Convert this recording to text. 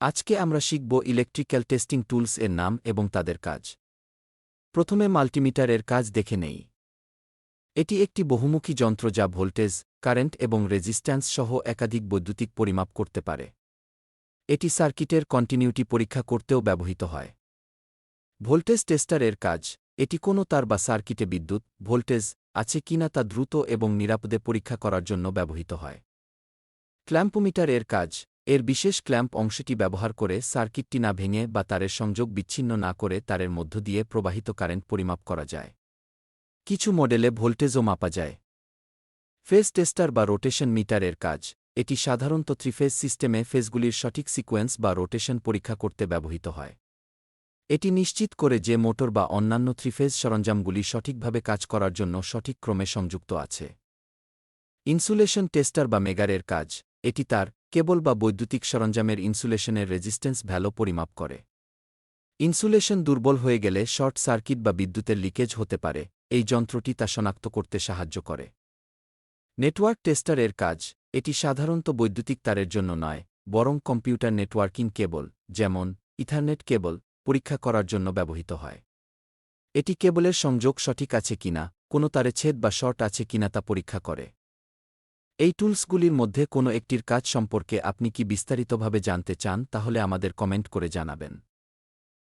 আজকে আমরা শিখব ইলেকট্রিক্যাল টেস্টিং টুলস এর নাম এবং তাদের কাজ। প্রথমে মাল্টিমিটার এর কাজ দেখে নেই। এটি একটি বহুমুখী যন্ত্র যা ভোল্টেজ, কারেন্ট এবং রেজিস্ট্যান্স সহ একাধিক বৈদ্যুতিক পরিমাপ করতে পারে। এটি সার্কিটের কন্টিনিউটি পরীক্ষা করতেও ব্যবহৃত হয়। ভোল্টেজ টেস্টার এর কাজ, এটি কোনো তার বা সার্কিটে বিদ্যুৎ, ভোল্টেজ আছে কিনা তা দ্রুত এবং নিরাপদে পরীক্ষা করার জন্য ব্যবহৃত হয়। ক্ল্যাম্পোমিটার এর কাজ এর বিশেষ ক্ল্যাম্প অংশটি ব্যবহার করে সার্কিটটি না ভেঙে বা তারের সংযোগ বিচ্ছিন্ন না করে তারের মধ্য দিয়ে প্রবাহিত কারেন্ট পরিমাপ করা যায়। কিছু মডেলে ভোল্টেজও মাপা যায়। ফেজ টেস্টার বা রোটেশন মিটারের কাজ। এটি সাধারণত ত্রিফেজ সিস্টেমে ফেজগুলির সঠিক সিকোয়েন্স বা রোটেশন পরীক্ষা করতে ব্যবহৃত হয়। এটি নিশ্চিত করে যে মোটর বা অন্যান্য ত্রিফেজ সরঞ্জামগুলি সঠিকভাবে কাজ করার জন্য সঠিক ক্রমে সংযুক্ত আছে। ইনসুলেশন টেস্টার বা মেগারের কাজ। এটি তার কেবল বা বৈদ্যুতিক সরঞ্জামের ইনসুলেশনের রেজিস্ট্যান্স ভ্যালো পরিমাপ করে। ইনসুলেশন দুর্বল হয়ে গেলে শর্ট সার্কিট বা বিদ্যুতের লিকেজ হতে পারে, এই যন্ত্রটি তা শনাক্ত করতে সাহায্য করে। নেটওয়ার্ক টেস্টারের কাজ, এটি সাধারণত বৈদ্যুতিক তারের জন্য নয়, বরং কম্পিউটার নেটওয়ার্কিং কেবল, যেমন ইথারনেট কেবল, পরীক্ষা করার জন্য ব্যবহৃত হয়। এটি কেবলের সংযোগ সঠিক আছে কিনা, কোনো তারে ছেদ বা শর্ট আছে কিনা তা পরীক্ষা করে। এই টুলসগুলির মধ্যে কোনো একটির কাজ সম্পর্কে আপনি কি বিস্তারিতভাবে জানতে চান, তাহলে আমাদের কমেন্ট করে জানাবেন।